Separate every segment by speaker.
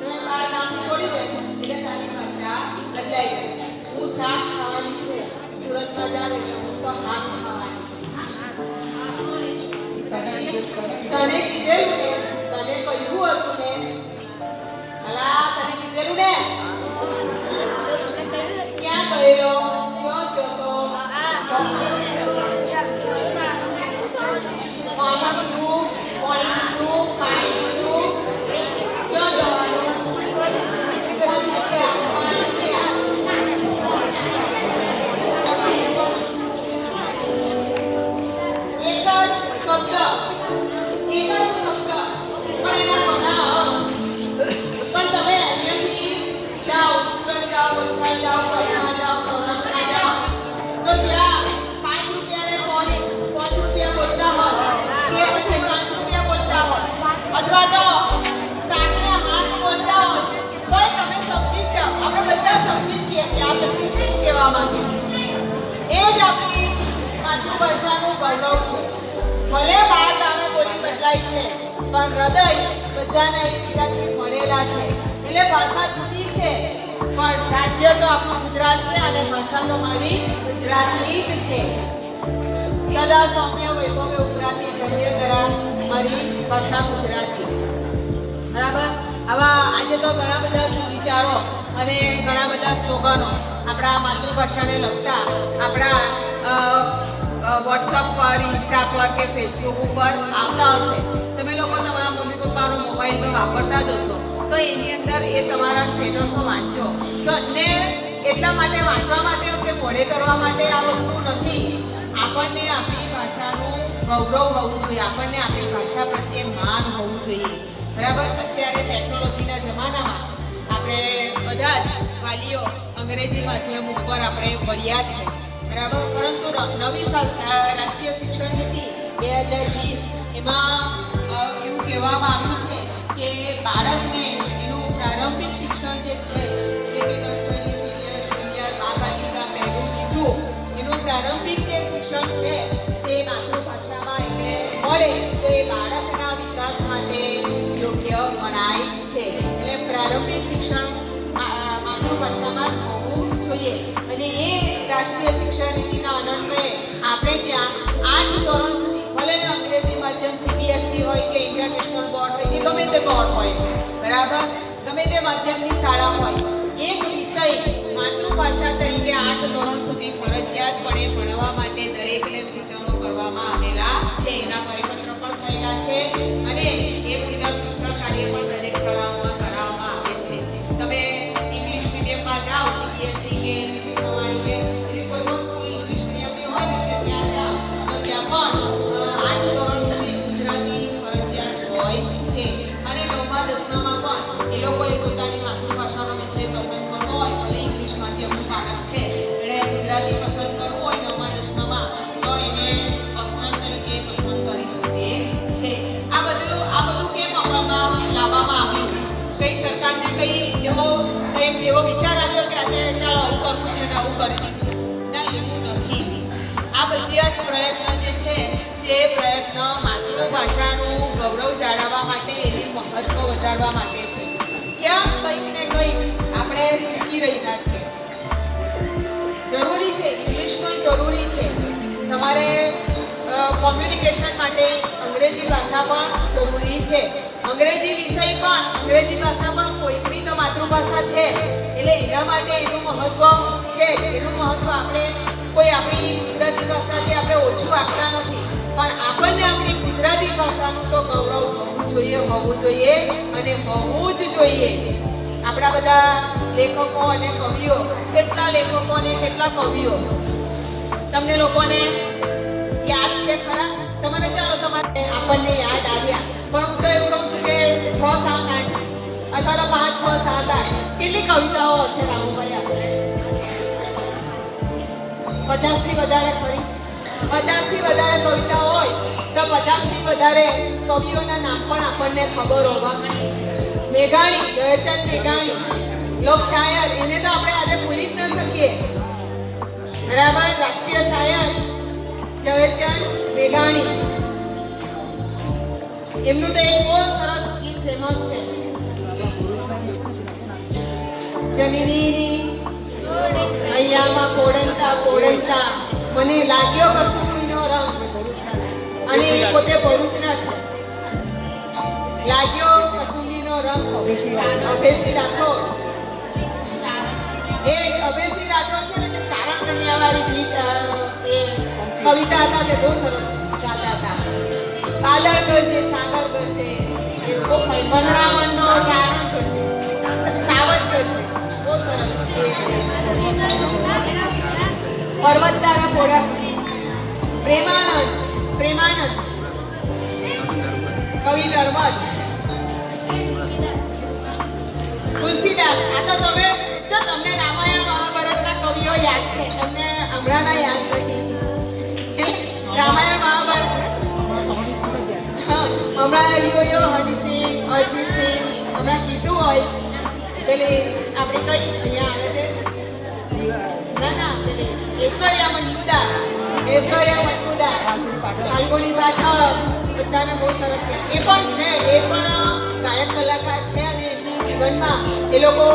Speaker 1: તમે મારું નામ છોડી દે. એટલે ભાષા બદલાઈ જાય હું ખાવાની છે. સુરતમાં જાવ એટલે હું તો હાથ ખાવાની માતૃભાષાનું ગૌરવ છે. ભલે બાર ગામે બોલી બદલાય છે, પણ હૃદય બધાના એકબીજાથી મળેલા છે. એટલે ભાષા જુદી છે, પણ રાજ્ય તો આપણું ગુજરાત છે અને ભાષા તો મારી ગુજરાતી જ છે. સદા સૌમ્ય વૈભવે ઉપરાતી ધન્ય ધરા મારી ભાષા ગુજરાતી. બરાબર? આવા આજે તો ઘણા બધા સુવિચારો અને ઘણા બધા સ્લોગનો આપણા માતૃભાષાને લગતા આપણા વોટ્સઅપ પર ઇન્સ્ટા પર કે ફેસબુક ઉપર આવતા હશે. તમે લોકો તમારા મમ્મી પપ્પાનો મોબાઈલ પર વાપરતા જ હશો. તો એની અંદર એ તમારા સ્ટેટસો વાંચો. તો ને એટલા માટે વાંચવા માટે કે મોડે કરવા માટે આ વસ્તુ નથી. આપણને આપણી ભાષાનું ગૌરવ હોવું જોઈએ. આપણને આપણી ભાષા પ્રત્યે માન હોવું જોઈએ. બરાબર? અત્યારે ટેકનોલોજીના જમાનામાં આપણે બધા જ વાલીઓ અંગ્રેજી માધ્યમ ઉપર આપણે વળ્યા છે. રાષ્ટ્રીય શિક્ષણ નીતિ બે હજાર વીસ એમાં એવું કહેવામાં આવ્યું છે કે બાળકને એનું પ્રારંભિક શિક્ષણ જે છે, એટલે કે નર્સરી સિનિયર જુનિયર બાલવાટિકા પહેલું બીજું એનું પ્રારંભિક જે શિક્ષણ છે તે માતૃભાષામાં એને મળે તો એ બાળકના વિકાસ માટે યોગ્ય ગણાય છે. એટલે પ્રારંભિક શિક્ષણ માતૃભાષામાં જ હોવું જોઈએ. અને એ રાષ્ટ્રીય શિક્ષણ નીતિના અનન્વયે તે બોર્ડ હોય? બરાબર? ગમે તે માધ્યમની શાળા હોય. એક વિષય માતૃભાષા તરીકે આઠ ધોરણ સુધી ફરજિયાતપણે ભણવા માટે દરેકને સૂચનો કરવામાં આવેલા છે. એના પરિપત્ર પણ થયેલા છે અને એ મુજબ શિક્ષણ કાર્ય પણ દરેક શાળાઓમાં કરાવવામાં આવે છે. તમે ઇંગ્લિશ મીડિયમમાં જાઓ સીબીએસસી કે લોકોએ પોતાની માતૃભાષાનો વિષય પસંદ કરવો હોય ભલે ઇંગ્લિશ માધ્યમનું બાળક છે. એણે ગુજરાતી પસંદ કરવું હોય નવમા દસમામાં તો એને ઓપ્શનલ તરીકે પસંદ કરી શકે છે. આ બધું આ બધું કેમ અમલમાં લાવવામાં આવ્યું? કઈ સરકારને કઈ એવો કઈ એવો વિચાર આવ્યો કે આજે ચાલો આવું કરવું છે ને આવું કરી દીધું? ના, એવું નથી. આ બધા જ પ્રયત્નો જે છે, તે પ્રયત્ન માતૃભાષાનું ગૌરવ જાળવવા માટે એની મહત્વ વધારવા માટે છે. ક્યાંક કંઈક ને કંઈક આપણે ચૂકી રહ્યા છે. જરૂરી છે ઇંગ્લિશ પણ જરૂરી છે. તમારે કોમ્યુનિકેશન માટે અંગ્રેજી ભાષા પણ જરૂરી છે. અંગ્રેજી વિષય પણ, અંગ્રેજી ભાષા પણ કોઈકની તો માતૃભાષા છે. એટલે એના માટે એનું મહત્વ છે. એનું મહત્વ આપણે કોઈ આપણી ગુજરાતી ભાષાથી આપણે ઓછું આપતા નથી, પણ આપણને આપણી ગુજરાતી ભાષાનું તો ગૌરવ હોવું જોઈએ હોવું જોઈએ અને હોવું જ જોઈએ. આપણા બધા લેખકો અને કવિઓ, કેટલા લેખકો અને કેટલા કવિઓ? તમને લોકોને યાદ છે ખરા? તમારે ચાલો તમારે આપણને યાદ આવ્યા પચાસથી વધારે ખરી પચાસથી વધારે કવિતા હોય, તો પચાસથી વધારે કવિઓના નામ પણ આપણને ખબર હોવા મેઘાણી, જયચંદ મેઘાણી, લોક શાયર, એને તો આપણે આજે ભૂલી જ ન શકીએ. બરાબર રાષ્ટ્રીય શાયર ઝવેરચંદ મેઘાણી. એમનું તો એક બહુ સરસ ગીત ફેમસ છે. જનીની અહીંયામાં કોડંતા કોડંતા મને લાગ્યો કસુરીનો રંગ. અને એ પોતે ભરૂચના છે. લાગ્યો કસુંબીનો રંગ. અભેસી રાઠોડ એ અભેસી રાઠોડ છે ને તે ચારણ કન્યાવાળી ગીત એ કવિતા હતા તે બહુ સરસ ગાતા હતા. પાલર કરજે સાગર કરજે એ બહુ ફાઇન મનરાવણનો ચારણ કરજે સાવધ કરજે બહુ સરસ. પર્વતદારા પોડા પ્રેમાનંદ પ્રેમાનંદ. કવિ નર્મદ તુલસીદાસ, આ તો તમે, તો તમને રામાયણ મહાભારતના કવિઓ યાદ છે. તમને હમણાંના યાદ નથી રામાયણ મહાભારત હમણાં યુયો યો હનીસિંહ અરજીતસિંહ હમણાં કીધું હોય પેલી આપણે કઈ અહીંયા આવે છે. ઐશ્વર્યા મજમુદાર ઐશ્વર્યા મજમુદાર ફાલ્ગુની પાઠક બધાને બહુ સરસ છે એ પણ છે, એ પણ ગાયક કલાકાર છે અને એમની જીવનમાં એ લોકો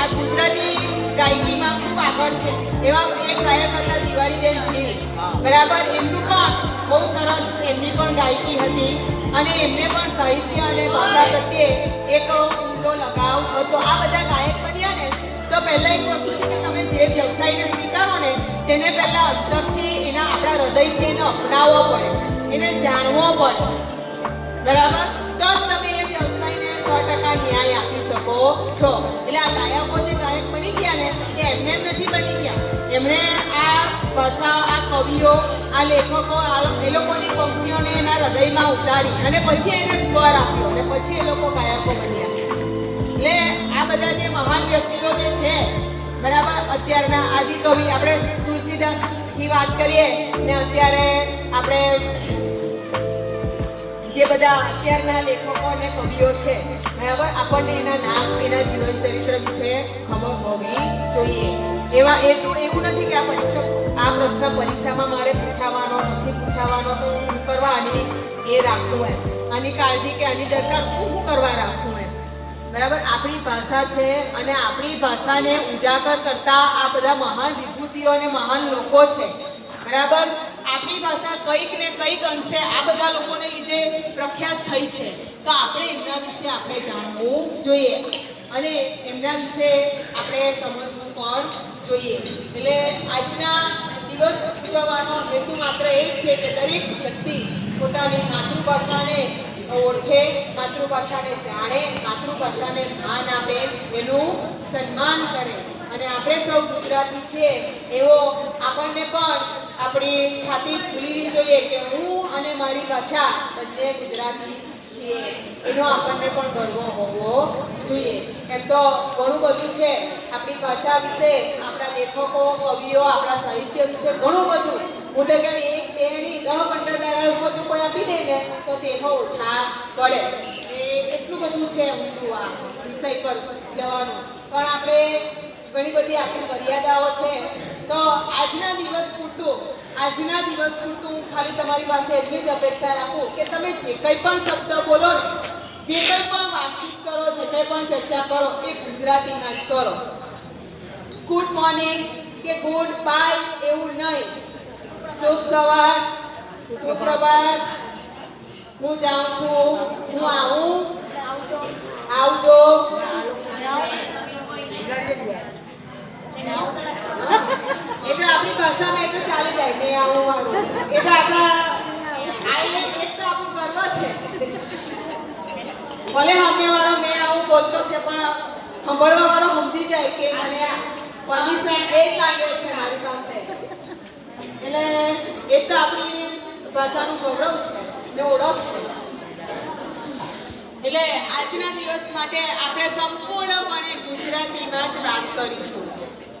Speaker 1: આ ગુજરાતી ગાયકીમાં ખૂબ આગળ છે. એવા એક ગાયક હતા, દિવાળીબેન ભીલ. બરાબર? એમનું પણ બહુ સરસ એમની પણ ગાયકી હતી અને એમને પણ સાહિત્ય અને ભાષા પ્રત્યે એક ઊંડો લગાવ હતો. આ બધા ગાયક બન્યા તો પહેલા એક વસ્તુ છે કે તમે જે વ્યવસાયને સ્વીકારો ને, તેને પહેલા અંતરથી એના આપણા હૃદયથી એને અપનાવવો પડે, એને જાણવો પડે. બરાબર? તો જ તમે એ વ્યવસાયને સો ટકા ન્યાય આપી શકો છો. એટલે આ ગાયકો જે ગાયક બની ગયા ને કે એમને એમ નથી બની ગયા. એમણે આ ભાષા, આ કવિઓ, આ લેખકો એ લોકોની પંક્તિઓને એના હૃદયમાં ઉતારી અને પછી એને સ્વર આપ્યો અને પછી એ લોકો ગાયકો બન્યા. એટલે આ બધા જે મહાન વ્યક્તિઓ જે છે, બરાબર? અત્યારના આદિ કવિ, આપણે તુલસીદાસથી વાત કરીએ ને અત્યારે આપણે જે બધા અત્યારના લેખકો અને કવિઓ છે, બરાબર? આપણને એના નામ, એના જીવન ચરિત્ર વિશે ખબર હોવી જોઈએ. એવા એટલું એવું નથી કે આ પરીક્ષક આ પ્રશ્ન પરીક્ષામાં મારે પૂછાવાનો નથી, પૂછાવાનો તો હું કરવા આની એ રાખવું એમ. આની કાળજી કે આની દરકાર હું શું કરવા રાખું? બરાબર? આપણી ભાષા છે અને આપણી ભાષાને ઉજાગર કરતા આ બધા મહાન વિભૂતિઓ અને મહાન લોકો છે. બરાબર? આપણી ભાષા કંઈક ને કંઈક અંશે આ બધા લોકોને લીધે પ્રખ્યાત થઈ છે. તો આપણે એમના વિશે આપણે જાણવું જોઈએ. અને એમના વિશે આપણે સમજવું પણ જોઈએ. એટલે આજના દિવસ ઉજવવાનો હેતુ માત્ર એ જ છે કે દરેક વ્યક્તિ પોતાની માતૃભાષાને ઓળખે માતૃભાષાને જાણે, માતૃભાષાને માન આપે, એનું સન્માન કરે. અને આપણે સૌ ગુજરાતી છીએ એવો આપણને પણ આપણી છાતી ખુલવી જોઈએ કે હું અને મારી ભાષા બંને ગુજરાતી છીએ. એનો આપણને પણ ગર્વ હોવો જોઈએ. એમ તો ઘણું બધું છે. આપણી ભાષા વિશે, આપણા લેખકો, કવિઓ, આપણા સાહિત્ય વિશે ઘણું બધું તો કેમ એક બે ની દહ પંદર દાડા જો કોઈ આપી દે ને તો તેમાં ઓછા પડે એ એટલું બધું છે ઊંડું આ વિષય પર જવાનું. પણ આપણે ઘણી બધી આપણી મર્યાદાઓ છે. તો આજના દિવસ પૂરતું, આજના દિવસ પૂરતું હું ખાલી તમારી પાસે એટલી જ અપેક્ષા રાખું કે તમે જે કંઈ પણ શબ્દ બોલો ને, જે કંઈ પણ વાતચીત કરો, જે કંઈ પણ ચર્ચા કરો, એ ગુજરાતીમાં જ કરો. ગુડ મોર્નિંગ કે ગુડ બાય એવું નહીં. શુભ સવાર શુભ પ્રભાત હું જાઉં છું. હું આવું. આવજો. એટલે આપણી ભાષામાં એટલે ચાલી જાય મેં આવું મારું એટલે આપણા આ એક તો આપણું ગર્વ છે. ભલે સામેવાળો મેં આવું બોલતો છે, પણ સાંભળવા વાળો સમજી જાય કે મને પરમિશન એક લાગે છે મારી પાસે. એટલે એ તો આપણી ભાષાનું ગૌરવ છે ને ઓળખ છે. એટલે આજના દિવસ માટે આપણે સંપૂર્ણપણે ગુજરાતીમાં જ વાત કરીશું.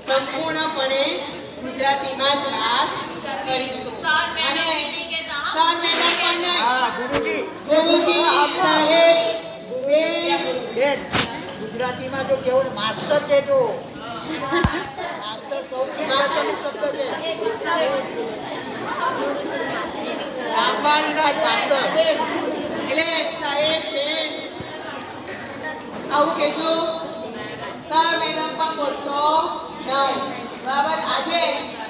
Speaker 1: સંપૂર્ણપણે ગુજરાતીમાં જ વાત કરીશું. અને સર મેડમ પણ ગુરુજી. સાહેબ
Speaker 2: ગુજરાતીમાં જો કેવું ને માસ્તર
Speaker 1: એટલે આવું કહેજો. સર મેડમ પણ બોલશો? નહીં. બરાબર. આજે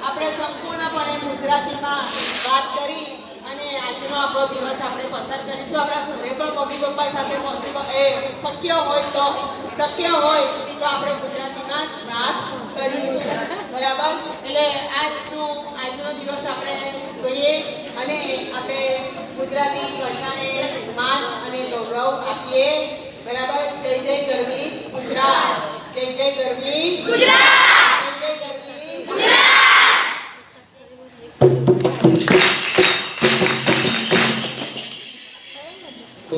Speaker 1: આપણે સંપૂર્ણપણે ગુજરાતીમાં વાત કરી. અને આજનો આપણો દિવસ આપણે પસાર કરીશું. આપણા ઘરે પણ મમ્મી પપ્પા સાથે પોસિબલ એ શક્ય હોય તો, શક્ય હોય તો આપણે ગુજરાતીમાં જ વાત કરીશું. બરાબર? એટલે આ રીતનું આજનો દિવસ આપણે જોઈએ અને આપણે ગુજરાતી ભાષાને માન અને ગૌરવ આપીએ. બરાબર? જય જય ગરવી ગુજરાત. જય જય ગરવી ગુજરાત!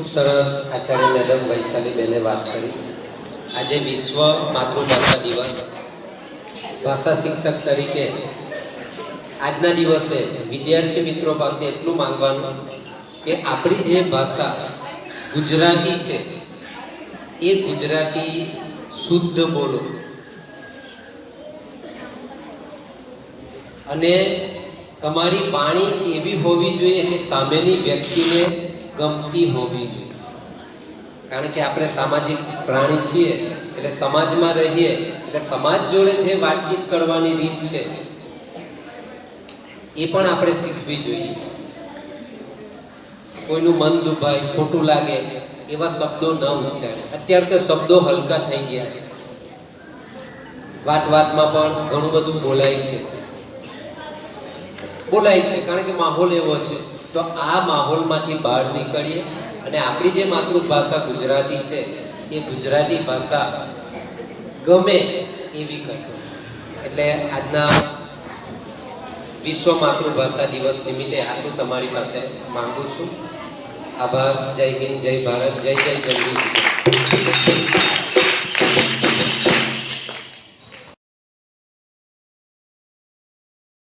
Speaker 3: ખૂબ સરસ આચાર્ય મેડમ વૈશાલી બેને વાત કરી. આજે વિશ્વ માતૃભાષા દિવસ. ભાષા શિક્ષક તરીકે આજના દિવસે વિદ્યાર્થી મિત્રો પાસે એટલું માંગવાનું કે આપણી જે ભાષા ગુજરાતી છે, એ ગુજરાતી શુદ્ધ બોલો. અને તમારી વાણી એવી હોવી જોઈએ કે સામેની વ્યક્તિને ગમતી હોવી કારણ કે આપણે સામાજિક પ્રાણી છીએ, એટલે સમાજમાં રહીએ, એટલે સમાજ જોડે જે વાતચીત કરવાની રીત છે, એ પણ આપણે શીખવી જોઈએ. કોઈનું મન દુભાય, ખોટું લાગે, એવા શબ્દો ન ઉચ્ચારે. અત્યારે તો શબ્દો હલકા થઈ ગયા છે. વાત વાતમાં પણ ઘણું બધું બોલાય છે. બોલાય છે, કારણ કે માહોલ એવો છે. તો આ માહોલમાંથી બહાર નીકળીએ અને આપણી જે માતૃભાષા ગુજરાતી છે, એ ગુજરાતી ભાષા ગમે એવી કરીએ એટલે આજના વિશ્વ માતૃભાષા દિવસ નિમિત્તે આટલું તમારી પાસે માંગુ છું. આભાર. જય હિન્દ, જય ભારત, જય જય જય